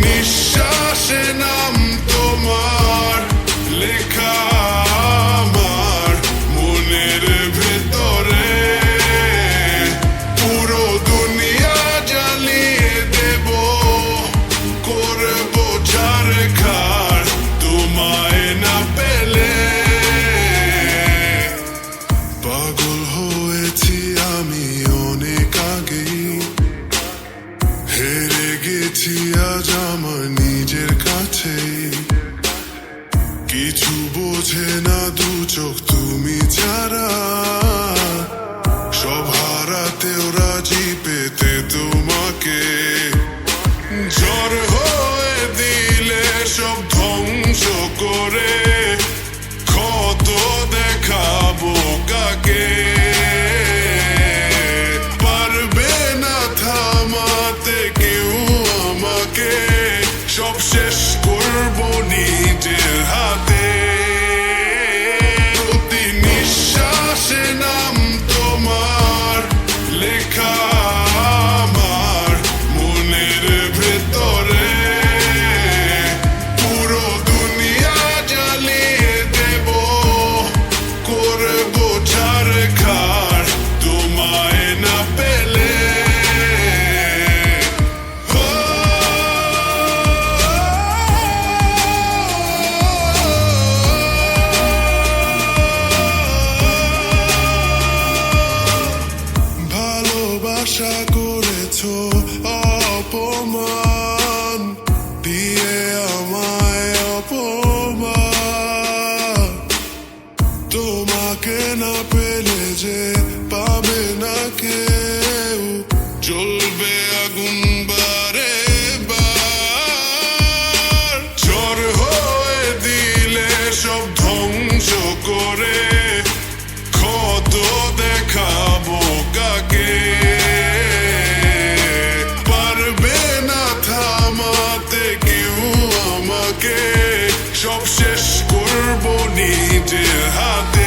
নিঃশ্বাসে দু তুমি ছাড়া। সব হারাতেও রাজি পেতে তোমাকে। জ্বর হয়ে দিলে সব ধ্বংস করে। ক্ষত দেখাবো কাকে? পারবে না থামাতে কেউ আমাকে। সব শেষ করব নিজের হাতে। তোমাকে না পেলে যে পাবে না কেউ জ্বলবে আগুন বারে বার ঝড় হয়ে দিলে সব ধ্বংস করে ক্ষত দেখাবো কাকে পারবে না থামাতে কেউ আমাকে সব শেষ করব নিজের হাতে